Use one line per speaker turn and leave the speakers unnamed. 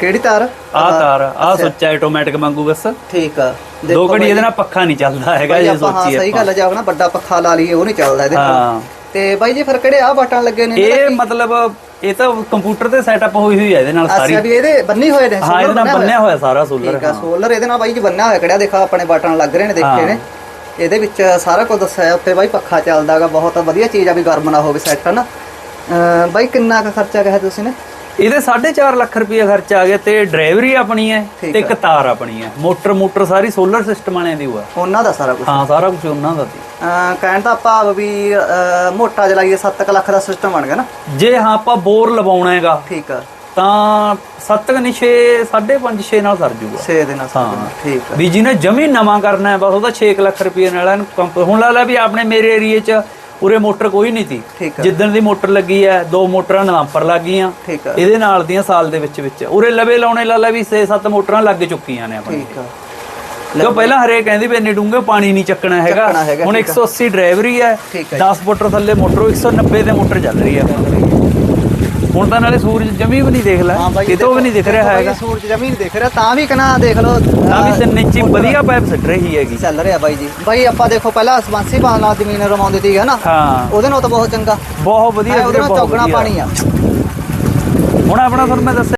ਕਿਹੜੀ ਤਾਰ?
ਆਹ ਤਾਰ ਆ ਸੁੱਚ ਆਟੋਮੈਟਿਕ ਵਾਂਗੂ ਬਸ।
ਠੀਕ ਆ।
ਦੋ ਘੜੀ ਇਹਦੇ ਨਾਲ ਪੱਖਾ ਨਹੀਂ ਚੱਲਦਾ ਹੈਗਾ ਜੇ ਸੋਚੀਏ
ਸਹੀ ਗੱਲ ਹੈ ਜਾਵ ਨਾ ਵੱਡਾ ਪੱਖਾ ਲਾ ਲਈਏ ਉਹ ਨਹੀਂ ਚੱਲਦਾ ਇਹਦੇ
ਹਾਂ।
ਤੇ ਬਾਈ ਜੀ ਫਿਰ ਕਿਹੜੇ ਆ ਬਟਨ ਲੱਗੇ ਨੇ?
ਇਹ ਮਤਲਬ ਇਹ ਤਾਂ ਕੰਪਿਊਟਰ ਤੇ ਸੈਟਅਪ ਹੋਈ ਹੋਈ ਹੈ ਇਹਦੇ ਨਾਲ ਸਾਰੀ।
ਅੱਛਾ ਵੀ ਇਹਦੇ ਬੰਨੀ ਹੋਏ ਨੇ
ਹਾਂ ਇਹਦੇ ਨਾਲ ਬੰਨਿਆ ਹੋਇਆ? ਸਾਰਾ ਸੋਲਰ
ਠੀਕ ਆ ਸੋਲਰ ਇਹਦੇ ਨਾਲ ਬਾਈ ਜੀ ਬੰਨਿਆ ਹੋਇਆ ਕਿਹੜਾ ਦੇਖਾ ਆਪਣੇ ਬਟਨ ਲੱਗ ਰਹੇ ਨੇ ਦੇਖੇ ਨੇ। ਇਹਦੇ ਵਿੱਚ ਸਾਰਾ ਕੁਝ ਦੱਸਿਆ ਹੈ। ਉੱਤੇ ਬਾਈ ਪੱਖਾ ਚੱਲਦਾਗਾ ਬਹੁਤ ਵਧੀਆ ਚੀਜ਼ ਆ ਵੀ ਗਰਮ ਨਾ ਹੋਵੇ ਸੈੱਟ ਨਾ ਅਮ ਬਾਈ ਕਿੰਨਾ ਕੁ ਖਰਚਾ ਕਿਹਾ ਤੁਸੀਂ ਨੇ?
ਇਹਦੇ 4.5 ਲੱਖ ਰੁਪਏ ਖਰਚਾ ਆ ਗਿਆ ਤੇ ਡਰਾਈਵਰੀ ਆਪਣੀ ਹੈ ਤੇ ਇੱਕ ਤਾਰ ਆਪਣੀ ਹੈ। ਮੋਟਰ ਮੋਟਰ ਸਾਰੀ ਸੋਲਰ ਸਿਸਟਮ ਵਾਲਿਆਂ ਦੀ ਹੋਆ।
ਉਹਨਾਂ ਦਾ ਸਾਰਾ ਕੁਝ
ਹਾਂ ਸਾਰਾ ਕੁਝ ਉਹਨਾਂ ਦਾ ਸੀ।
ਕਹਿਣ ਦਾ ਭਾਵ ਵੀ ਮੋਟਾ ਜਲਾਈਏ 7 ਲੱਖ ਦਾ ਸਿਸਟਮ ਬਣ ਗਿਆ ਨਾ।
ਜੇ ਹਾਂ ਆਪਾਂ ਬੋਰ ਲਵਾਉਣਾ ਹੈਗਾ
ਠੀਕ ਆ।
ਤਾਂ 7 ਕਨੀ 6 5.5 6 ਨਾਲ ਸਰ ਜੂਗਾ।
6 ਦਿਨਾਂ
ਹਾਂ।
ਠੀਕ ਆ।
ਵੀ ਜਿਹਨੇ ਜਮੀ ਨਵਾਂ ਕਰਨਾ ਹੈ ਬਸ ਉਹਦਾ 6 ਲੱਖ ਰੁਪਏ ਨਾਲ ਇਹਨੂੰ ਹੁਣ ਲਾ ਲੈ ਵੀ ਆਪਣੇ ਮੇਰੇ ਏਰੀਏ 'ਚ ਉਰੇ ਮੋਟਰ ਕੋਈ ਨਹੀਂ ਸੀ।
ਠੀਕ ਆ।
ਜਿੱਦਣ ਦੀ ਮੋਟਰ ਲੱਗੀ ਹੈ ਦੋ ਮੋਟਰਾਂ ਨਵੰਬਰ ਲੱਗ ਗਈਆਂ।
ਠੀਕ ਆ।
ਇਹਦੇ ਨਾਲ ਦੀਆਂ ਸਾਲ ਦੇ ਵਿੱਚ ਵਿੱਚ। ਉਰੇ ਲਵੇ ਲਾਉਣੇ ਲਾ ਲੈ ਵੀ 6-7 ਮੋਟਰਾਂ ਲੱਗ ਚੁੱਕੀਆਂ ਨੇ ਆਪਣੇ।
ਠੀਕ ਆ।
ਕਿਉਂ ਪਹਿਲਾਂ ਹਰੇ ਕਹਿੰਦੀ ਵੀ ਇੰਨੇ ਡੂੰਘੇ ਪਾਣੀ ਨਹੀਂ ਚੱਕਣਾ ਹੈਗਾ।
ਚੱਕਣਾ ਹੈਗਾ,
ਹੁਣ
ਠੀਕ ਆ।
180 ਡਰਾਈਵਰੀ ਹੈ
ਠੀਕ ਹੈ
10 ਫੁੱਟ ਥੱਲੇ ਮੋਟਰ 190 ਤੇ ਮੋਟਰ ਚੱਲ ਰਹੀ ਹੈ ਹੁਣ ਤਾਂ ਨਾਲੇ ਸੂਰਜ ਜਮੀ ਵੀ ਨਹੀਂ ਦੇਖ ਲੈ ਕਿਤੋਂ ਵੀ ਨਹੀਂ ਦਿਖ ਰਿਹਾ ਹੈਗਾ।
ਸੂਰਜ ਜਮੀਨ ਦਿਖ ਰਿਹਾ ਤਾਂ ਵੀ ਕਨਾ ਦੇਖ ਲਓ
ਤਾਂ ਵੀ ਤਿੰਨ ਇੰਚੀ ਵਧੀਆ ਪਾਈਪ ਸਿੱਟ ਰਹੀ ਹੈਗੀ।
ਚੱਲ ਰਿਹਾ ਬਾਈ ਜੀ। ਬਾਈ ਆਪਾਂ ਦੇਖੋ ਪਹਿਲਾਂ ਸਪਾਂਸੀ ਪਾਣ ਨਾਲ ਜ਼ਮੀਨ ਰਮਾਉਂਦੀ ਸੀ ਹੈ ਨਾ
ਹਾਂ।
ਉਹਦੇ ਨਾਲ ਤਾਂ ਬਹੁਤ ਚੰਗਾ।
ਬਹੁਤ ਵਧੀਆ
ਉਹਦੇ ਨਾਲ ਚੌਗਣਾ। ਪਾਣੀ ਆ।
ਹੁਣ ਆਪਣਾ ਤੁਹਾਨੂੰ ਮੈਂ ਦੱਸਿਆ